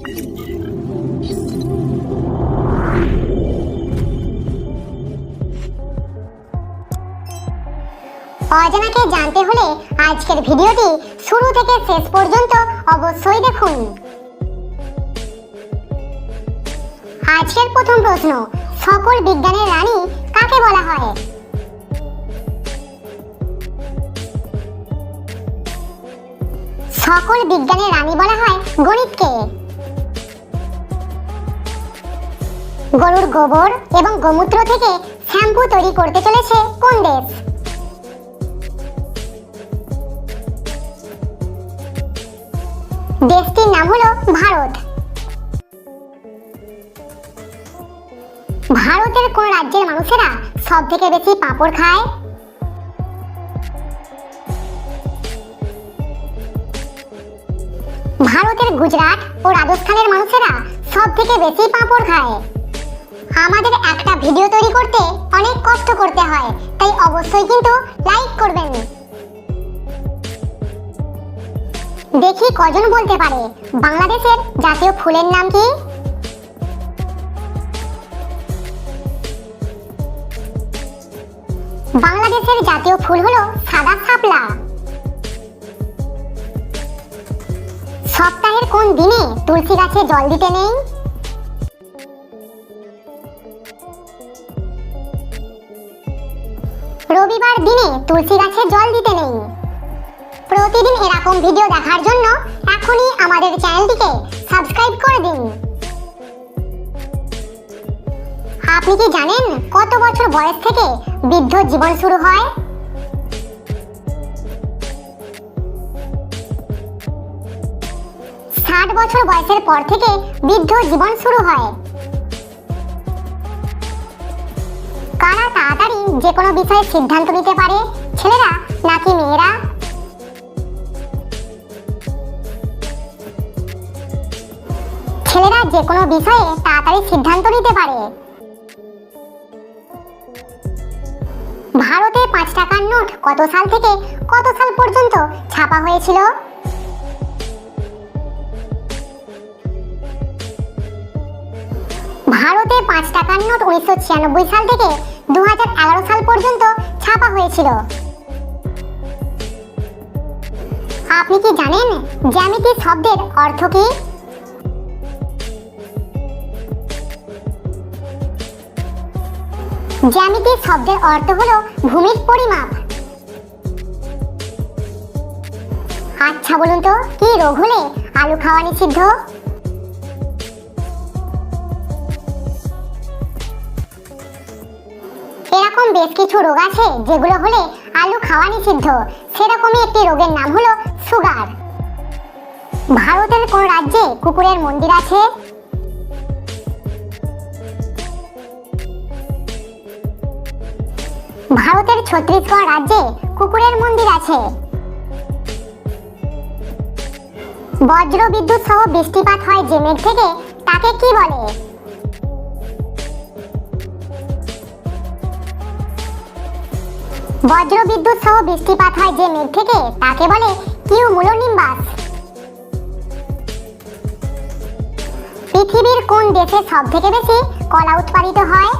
অজানাকে জানতে হলে আজকের ভিডিওটি শুরু থেকে শেষ পর্যন্ত অবশ্যই দেখুন। আজকের প্রথম প্রশ্ন, সকল বিজ্ঞানের রানী কাকে বলা হয়? সকল বিজ্ঞানের রানী বলা হয় গণিতকে। গরুর গোবর এবং গোমূত্র থেকে শ্যাম্পু তৈরি করতে চলেছে কোন দেশ দেশটির নাম হলো ভারত। ভারতের কোন রাজ্যের মানুষেরা সব থেকে বেশি পাঁপড় খায়? ভারতের গুজরাট ও রাজস্থানের মানুষেরা সব থেকে বেশি পাঁপড় খায়। আমাদের একটা ভিডিও তৈরি করতে অনেক কষ্ট করতে হয়, তাই অবশ্যই কিন্তু লাইক করবেন। দেখি কজন বলতে পারে, বাংলাদেশের জাতীয় ফুলের নাম কি? বাংলাদেশের জাতীয় ফুল হলো সাদা শাপলা। সপ্তাহের কোন দিনে তুলসী গাছে জল দিতে নেই? রবিবার দিনে তুলসী গাছে জল দিতে নেই। প্রতিদিন এরকম ভিডিও দেখার জন্য এখনই আমাদের চ্যানেলটিকে সাবস্ক্রাইব করে দিন। আপনি কি জানেন কত বছর বয়স থেকে বৃদ্ধ জীবন শুরু হয়? ষাট বছর বয়সের পর থেকে বৃদ্ধ জীবন শুরু হয়। তাড়াতাড়ি যে কোনো বিষয়ে সিদ্ধান্ত নিতে পারে। ছেলেরা নাকি মেয়েরা? ছেলেরা যে কোনো বিষয়ে তাড়াতাড়ি সিদ্ধান্ত নিতে পারে। ভারতে পাঁচ টাকার নোট কত সাল থেকে কত সাল পর্যন্ত ছাপা হয়েছিল? ভারতে পাঁচ টাকার নোট উনিশশো ছিয়ানব্বই সাল থেকে দু সাল পর্যন্ত ছাপা হয়েছিল। আপনি কি জানেন জ্যামিতি শব্দের অর্থ কি? জ্যামিতি শব্দের অর্থ হলো ভূমির পরিমাপ। আচ্ছা বলুন তো, কি রোগ হলে আলু খাওয়া নিষিদ্ধ? এরকম বেশ কিছু রোগ আছে যেগুলো হলে আলু খাওয়া নিষিদ্ধ। সেরকমই একটি রোগের নাম হলো সুগার। ভারতের কোন রাজ্যে কুকুরের মন্দির আছে? ভারতের ছত্তিশগড় রাজ্যে কুকুরের মন্দির আছে। বজ্র বিদ্যুৎ সহ বৃষ্টিপাত হয় যে মেঘ থেকে, তাকে কি বলে? বজ্র বিদ্যুৎ সহ বৃষ্টিপাত হয় যে মেঘ থেকে, তাকে বলে কিউ মুলোনিম্বাস পৃথিবীর কোন দেশে সব থেকে বেশি কলা উৎপাদিত হয়?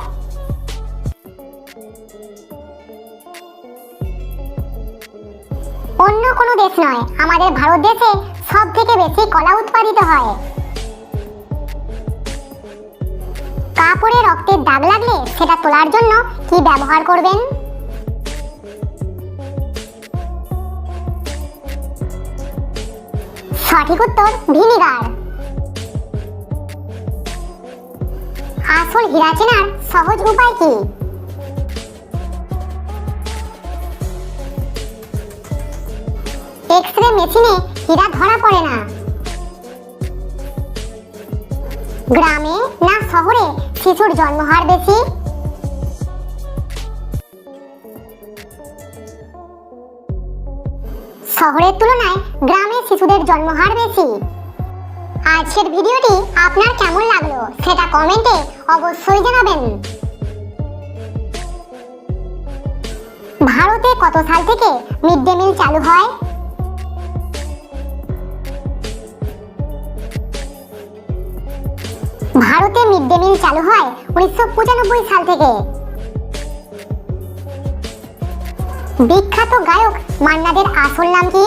অন্য কোনো দেশ নয়, আমাদের ভারত দেশে সব থেকে বেশি কলা উৎপাদিত হয়। কাপড়ে রক্তের দাগ লাগলে সেটা তোলার জন্য কি ব্যবহার করবেন? সঠিক উত্তর ভিনিগার। আসল হীরা চেনার সহজ উপায় কি? মেশিনে হীরা ধরা পড়ে না। গ্রামে না শহরে শিশুর জন্মহার বেশি? শহরের তুলনায় গ্রামে শিশুদের জন্মহার বেশি। আজকের ভিডিওটি আপনার কেমন লাগল সেটা কমেন্টে অবশ্যই জানাবেন। ভারতে কত সাল থেকে মিড ডে মিল চালু হয়? ভারতে মিড ডে মিল চালু হয় উনিশশো পঁচানব্বই সাল থেকে। বিখ্যাত গায়ক মান্নাদের আসল নাম কি?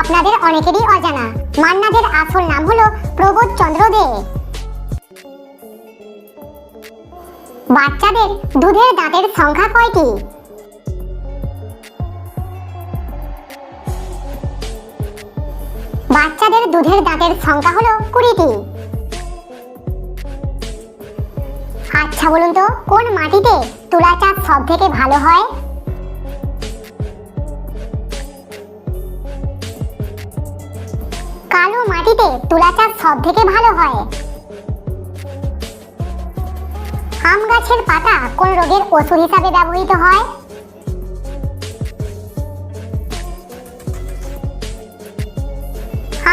আপনাদের অনেকেরই অজানা। মান্নাদের আসল নাম হলো প্রবোধ চন্দ্র দে। বাচ্চাদের দুধের দাঁতের সংখ্যা কয়টি? বাচ্চাদের দুধের দাঁতের সংখ্যা হলো কুড়িটি। আচ্ছা বলুন তো, কোন মাটিতে তুলা চাষ সব থেকে ভালো হয়? মাটিতে তুলা চাষ সব থেকে ভালো হয়? আম গাছের পাতা কোন রোগের ওষুধ হিসাবে ব্যবহৃত হয়?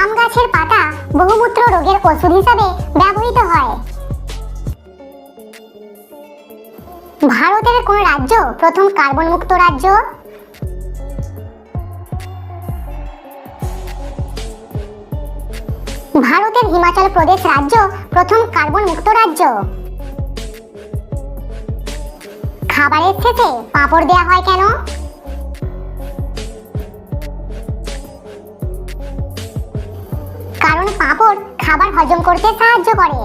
আম গাছের পাতা বহুমূত্র রোগের ওষুধ হিসাবে ব্যবহৃত হয়। ভারতের কোন রাজ্য প্রথম কার্বন মুক্ত রাজ্য? ভারতের হিমাচল প্রদেশ রাজ্য প্রথম কার্বন মুক্ত রাজ্য। খাবারের শেষে পাঁপড় দেয়া হয় কেন? কারণ পাঁপড় খাবার হজম করতে সাহায্য করে।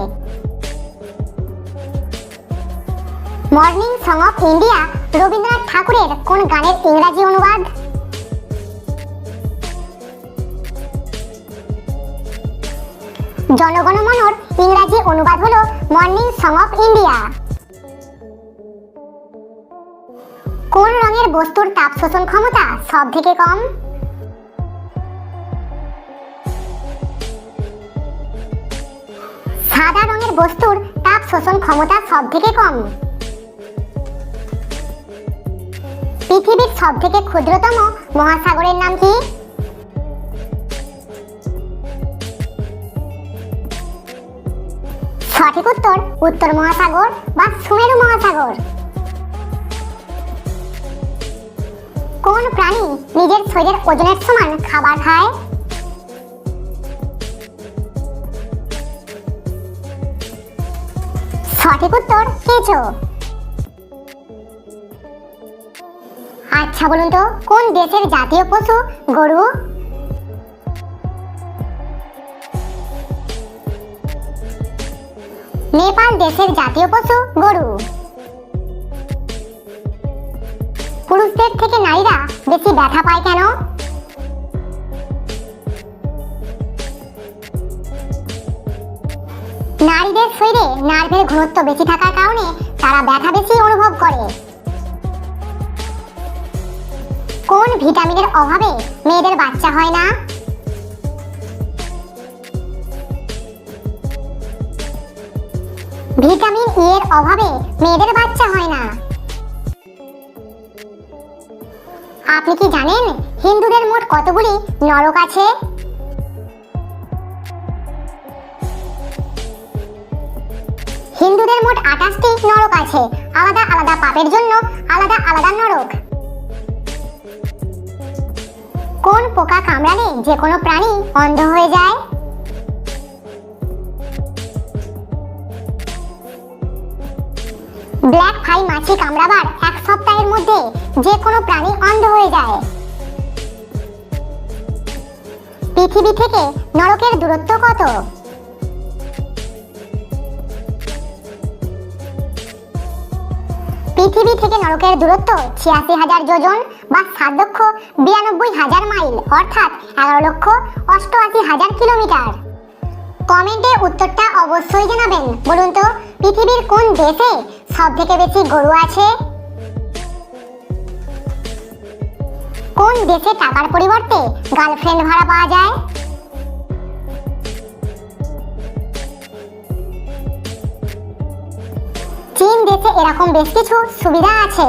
Morning song of India Rabindranath ঠাকুরের কোন গানের ইংরাজি অনুবাদ? জনগণমনর ইংরাজি অনুবাদ হলো মর্নিং সং অফ ইন্ডিয়া কোন রঙের বস্তুর তাপ শোষণ ক্ষমতা সব থেকে কম? সাদা রঙের বস্তুর তাপ শোষণ ক্ষমতা সব থেকে কম। পৃথিবীর সব থেকে ক্ষুদ্রতম মহাসাগরের নাম কি? সঠিক উত্তর উত্তর মহাসাগর বা সুমেরু মহাসাগর। কোন প্রাণী নিজের শরীরের ওজনের সমান খাবার খায়? সঠিক উত্তর কেঁচো। আচ্ছা বলুন তো, কোন দেশের জাতীয় পশু গরু নেপাল দেশের জাতীয় পশু, গরু। পুরুষদের থেকে নারীরা বেশি ব্যথা পায় কেন? নারীদের শরীরে নার্ভের ঘনত্ব বেশি থাকার কারণে তারা ব্যথা বেশি অনুভব করে। কোন ভিটামিনের অভাবে মেয়েদের বাচ্চা হয় না? ভিটামিন ই এর অভাবে মেয়েদের বাচ্চা হয় না। আপনি কি জানেন হিন্দুদের মোট কতগুলি নরক আছে? হিন্দুদের মোট আঠাশটি নরক আছে। আলাদা আলাদা পাপের জন্য আলাদা আলাদা নরক। কোন পোকা কামড়ালে যে কোনো প্রাণী অন্ধ হয়ে যায়? ব্ল্যাক ফাই মাছি কামড়াবার এক সপ্তাহের মধ্যে যে কোনো প্রাণী অন্ধ হয়ে যায়। পৃথিবী থেকে নরকের দূরত্ব কত? পৃথিবী থেকে নরকের দূরত্ব ছিয়াশি হাজার যোজন বা সাত লক্ষ বিরানব্বই হাজার মাইল, অর্থাৎ এগারো লক্ষ অষ্টআশি হাজার কিলোমিটার। কমেন্টে উত্তরটা অবশ্যই জানাবেন। বলুন তো, পৃথিবীর কোন দেশে সব থেকে বেশি গরু আছে? কোন দেশে টাকার পরিবর্তে গার্লফ্রেন্ড ভাড়া পাওয়া যায়? চীন দেশে এরকম বেশ কিছু সুবিধা আছে।